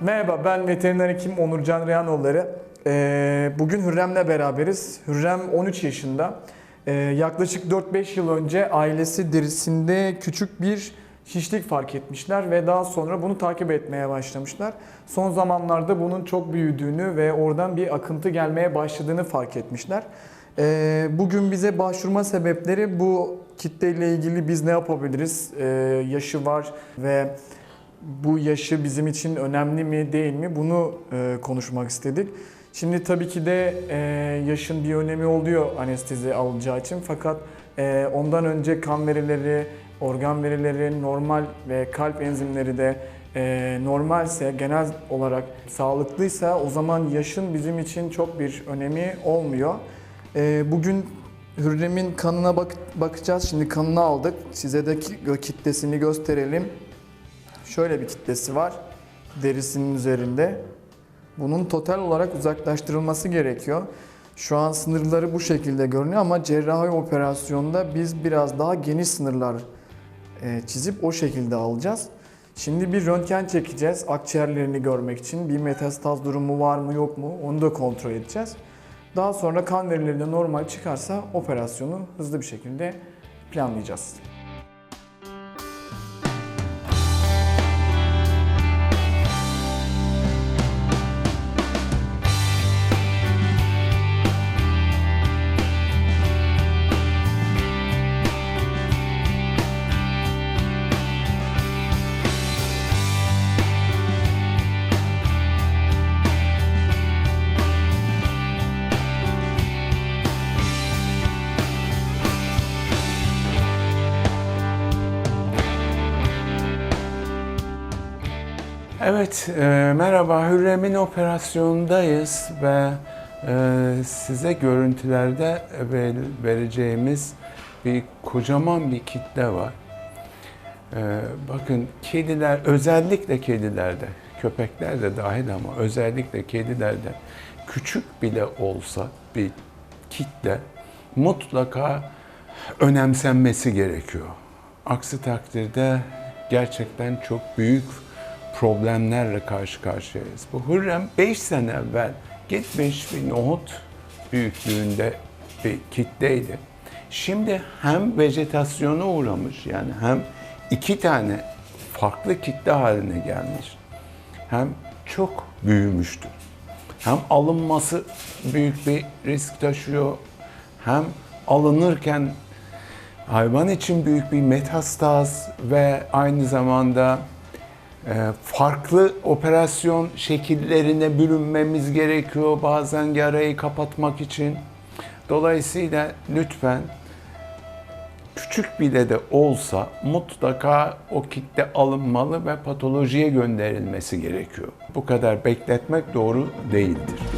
Merhaba ben veteriner hekim Onurcan Reyhanoğulları. Ee, bugün Hürrem'le beraberiz. Hürrem 13 yaşında. Ee, yaklaşık 4-5 yıl önce ailesi derisinde küçük bir şişlik fark etmişler ve daha sonra bunu takip etmeye başlamışlar. Son zamanlarda bunun çok büyüdüğünü ve oradan bir akıntı gelmeye başladığını fark etmişler. Ee, bugün bize başvurma sebepleri bu kitleyle ilgili biz ne yapabiliriz? Ee, yaşı var ve bu yaşı bizim için önemli mi değil mi bunu e, konuşmak istedik. Şimdi tabii ki de e, yaşın bir önemi oluyor anestezi alınacağı için fakat e, ondan önce kan verileri, organ verileri normal ve kalp enzimleri de e, normalse genel olarak sağlıklıysa o zaman yaşın bizim için çok bir önemi olmuyor. E, bugün Hürrem'in kanına bak bakacağız. Şimdi kanını aldık. Size de ki- kitlesini gösterelim. Şöyle bir kitlesi var derisinin üzerinde. Bunun total olarak uzaklaştırılması gerekiyor. Şu an sınırları bu şekilde görünüyor ama cerrahi operasyonda biz biraz daha geniş sınırlar e, çizip o şekilde alacağız. Şimdi bir röntgen çekeceğiz akciğerlerini görmek için. Bir metastaz durumu var mı yok mu onu da kontrol edeceğiz. Daha sonra kan verileri de normal çıkarsa operasyonu hızlı bir şekilde planlayacağız. Evet, e, merhaba. Hürrem'in operasyonundayız ve e, size görüntülerde ver- vereceğimiz bir kocaman bir kitle var. E, bakın kediler, özellikle kedilerde, köpekler de dahil ama özellikle kedilerde küçük bile olsa bir kitle mutlaka önemsenmesi gerekiyor. Aksi takdirde gerçekten çok büyük problemlerle karşı karşıyayız. Bu Hürrem 5 sene evvel gitmiş bir nohut büyüklüğünde bir kitleydi. Şimdi hem vejetasyona uğramış yani hem iki tane farklı kitle haline gelmiş hem çok büyümüştür. Hem alınması büyük bir risk taşıyor hem alınırken hayvan için büyük bir metastaz ve aynı zamanda farklı operasyon şekillerine bürünmemiz gerekiyor bazen yarayı kapatmak için. Dolayısıyla lütfen küçük bile de olsa mutlaka o kitle alınmalı ve patolojiye gönderilmesi gerekiyor. Bu kadar bekletmek doğru değildir.